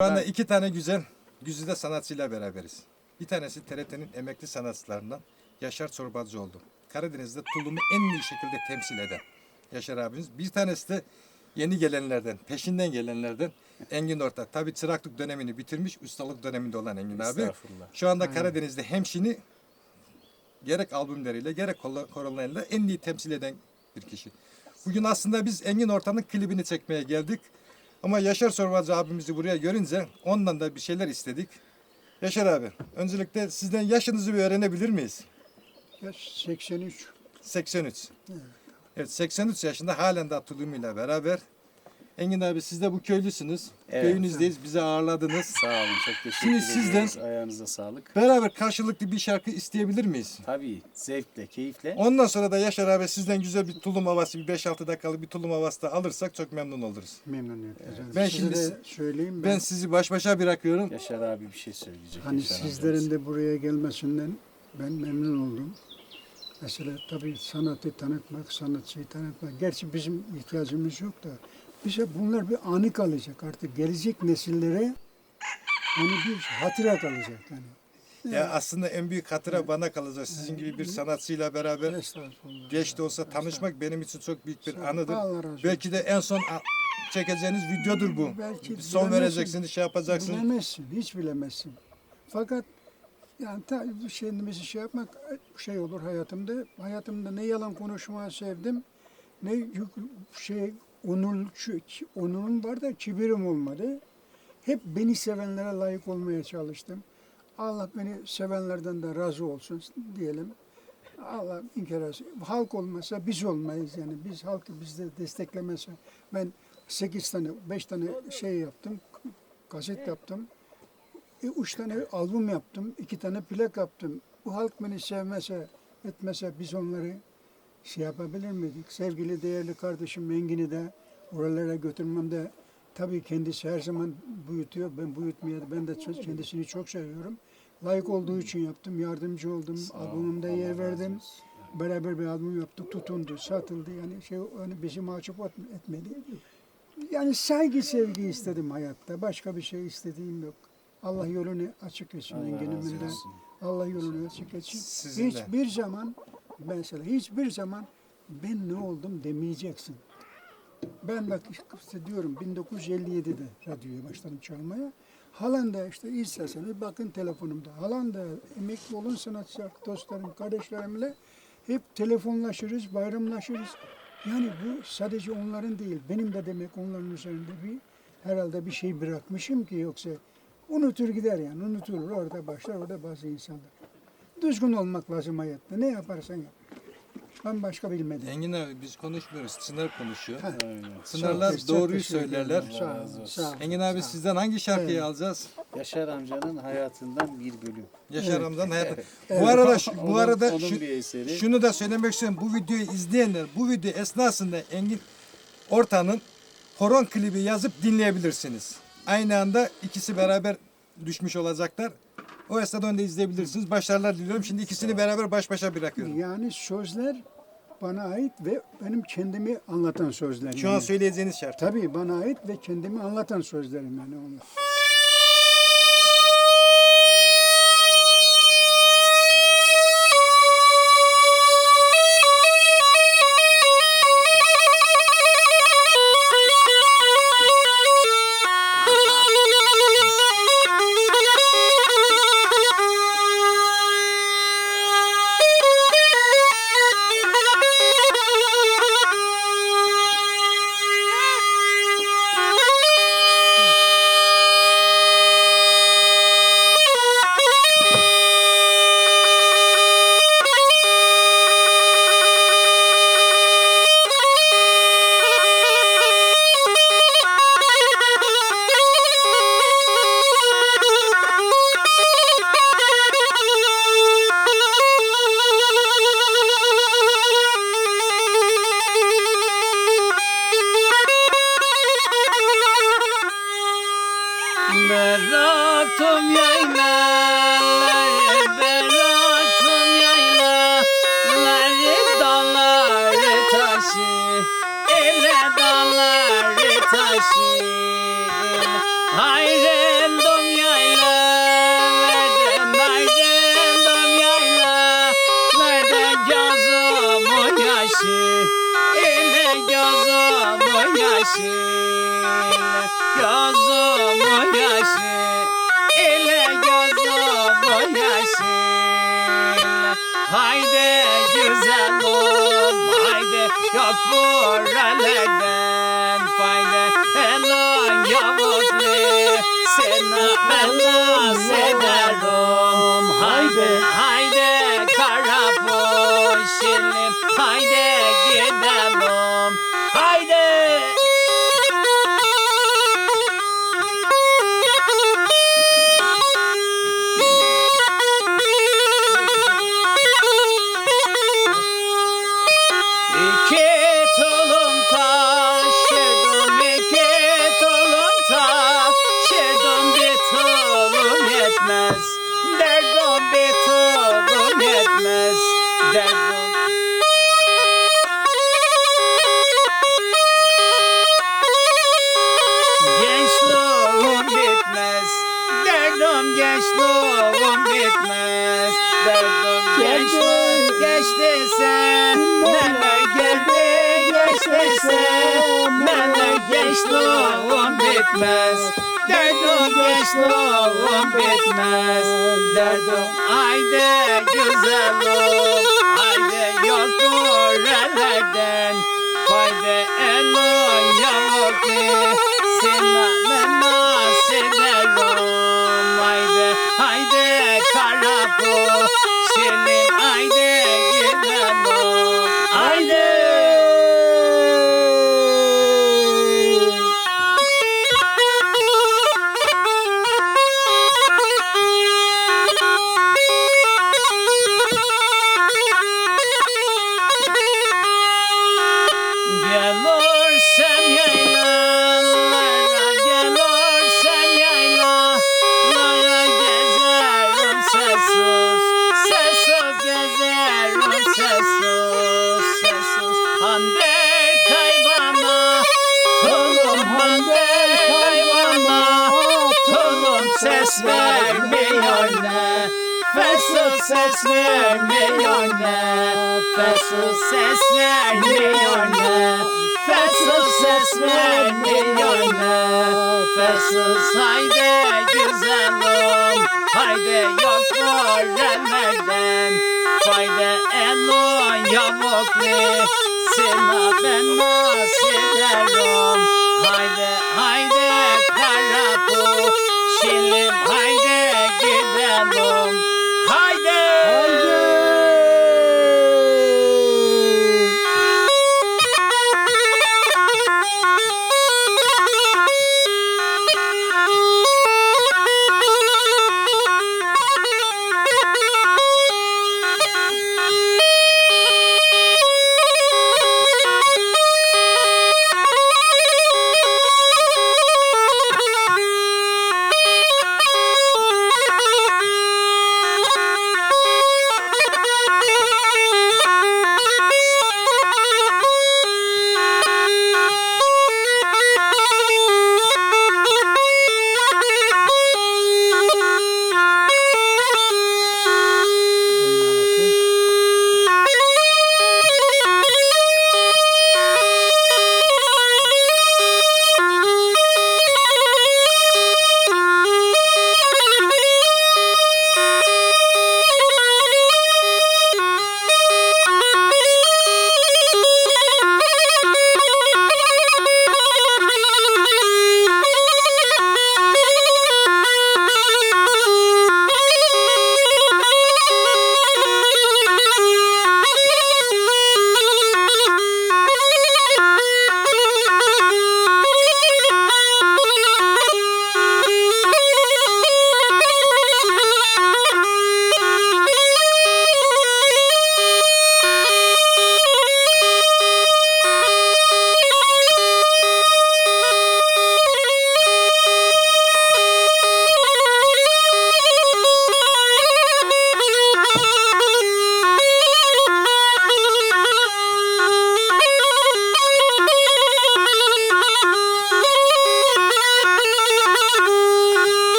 Şu anda iki tane güzel, güzide sanatçıyla beraberiz. Bir tanesi TRT'nin emekli sanatçılarından Yaşar Çorbacıoğlu. Karadeniz'de tulumu en iyi şekilde temsil eden Yaşar abimiz. Bir tanesi de yeni gelenlerden, peşinden gelenlerden Engin Orta. Tabii çıraklık dönemini bitirmiş, ustalık döneminde olan Engin abi. Estağfurullah. Şu anda Karadeniz'de hemşini gerek albümleriyle gerek kol- korolarıyla en iyi temsil eden bir kişi. Bugün aslında biz Engin Orta'nın klibini çekmeye geldik. Ama Yaşar Sormacı abimizi buraya görünce ondan da bir şeyler istedik. Yaşar abi, öncelikle sizden yaşınızı bir öğrenebilir miyiz? Yaş 83. 83. Evet, 83 yaşında halen daha tulumuyla beraber. Engin abi siz de bu köylüsünüz. Evet. Köyünüzdeyiz, bizi ağırladınız. Sağ olun çok teşekkür Şimdi ediyoruz. sizden- Ayağınıza sağlık. Beraber karşılıklı bir şarkı isteyebilir miyiz? Tabii zevkle, keyifle. Ondan sonra da Yaşar abi sizden güzel bir tulum havası, bir 5-6 dakikalık bir tulum havası da alırsak çok memnun oluruz. Memnuniyetle. canım. Ben Size şimdi- de söyleyeyim Ben ben, sizi baş başa bırakıyorum. Yaşar abi bir şey söyleyecek. hani Yaşar sizlerin amcamız. de buraya gelmesinden ben memnun oldum. Mesela tabii sanatı tanıtmak, sanatçıyı tanıtmak. Gerçi bizim ihtiyacımız yok da bize bunlar bir anı kalacak artık. Gelecek nesillere hani bir hatıra kalacak yani. Ya aslında en büyük hatıra bana kalacak. Sizin gibi bir sanatçıyla beraber geç de olsa tanışmak benim için çok büyük bir anıdır. Belki de en son çekeceğiniz videodur bu. Belki son vereceksiniz, şey yapacaksınız. Bilemezsin, hiç bilemezsin. Fakat yani ta, kendimizi şey yapmak şey olur hayatımda. Hayatımda ne yalan konuşmayı sevdim, ne şey onur, şu- onurum var da kibirim olmadı. Hep beni sevenlere layık olmaya çalıştım. Allah beni sevenlerden de razı olsun diyelim. Allah inkar etsin. Halk olmasa biz olmayız yani. Biz halkı bizde desteklemezse. Ben 8 tane, 5 tane şey yaptım. Kaset yaptım. E, üç tane albüm yaptım. iki tane plak yaptım. Bu halk beni sevmese, etmese biz onları şey yapabilir miydik? Sevgili değerli kardeşim Engin'i de oralara götürmemde tabii kendisi her zaman büyütüyor. Ben büyütmeye ben de çok- kendisini çok seviyorum. Layık olduğu için yaptım, yardımcı oldum. Albümümde yer verdim. Beraber bir albüm yaptık, tutundu, satıldı. Yani şey hani bizi mahcup et- etmedi. Yani saygı, sevgi istedim hayatta. Başka bir şey istediğim yok. Allah yolunu açık etsin Engin'imin. Allah yolunu açık etsin. Hiçbir zaman mesela hiçbir zaman ben ne oldum demeyeceksin. Ben bak işte diyorum 1957'de radyoya başladım çalmaya. Halan da işte isterseniz bakın telefonumda. Halan da emekli olun sanatçı dostlarım, kardeşlerimle hep telefonlaşırız, bayramlaşırız. Yani bu sadece onların değil, benim de demek onların üzerinde bir herhalde bir şey bırakmışım ki yoksa unutur gider yani unutulur orada başlar orada bazı insanlar. Düzgün olmak lazım hayatta. Ne yaparsan yap. Ben başka bilmedim. Engin abi biz konuşmuyoruz. Çınar konuşuyor. Ha. Aynen. Sınırlar Çok doğruyu teşekkür ederim. söylerler. Sağ ol, sağ ol, Engin abi sağ ol. sizden hangi şarkıyı Evet. alacağız? Yaşar amcanın hayatından bir bölüm. Yaşar Evet. amcanın hayatı. Bu arada şu- bu Onun- arada onun şu- bir eseri. şunu da söylemek istiyorum. Bu videoyu izleyenler bu video esnasında Engin Orta'nın horon klibi yazıp dinleyebilirsiniz. Aynı anda ikisi beraber düşmüş olacaklar. O esnada onu da izleyebilirsiniz. Başarılar diliyorum. Şimdi ikisini beraber baş başa bırakıyorum. Yani sözler bana ait ve benim kendimi anlatan sözler. Şu an yani. söyleyeceğiniz şarkı. Tabii bana ait ve kendimi anlatan sözlerim yani onlar. Bıraktım yaylaları Bıraktım yaylaları Dalları taşı? Ele dalları taşı. Ayrıldım yaylalardan Ayrıldım yaylalardan Gözümün yaşı? Ele gözümün yaşı Gözümün yaşı bitmez, derdim gençliğim bitmez, derdim gençliğim geçti sen, neler geldi geçti sen, neler gençliğim bitmez, derdim gençliğim bitmez, derdim haydi güzelim, haydi yok buralardan, haydi elin yavuk ses vermiyor ne Fesut ses vermiyor ne Fesut ses vermiyor ne Fesut haydi güzelim Haydi yok görenlerden Haydi elon yavuklu Sina ben nasıl ederim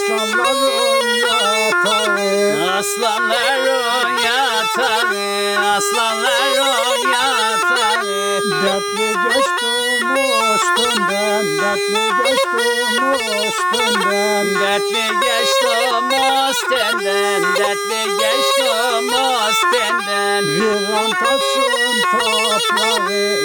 aslanların yatağı. Aslanların yatağı, aslanların yatağı. Dertli geçtim üstünden, dertli geçtim üstünden. Dertli geçtim ostenden, dertli geçtim ostenden. Viran kalsın toprağı,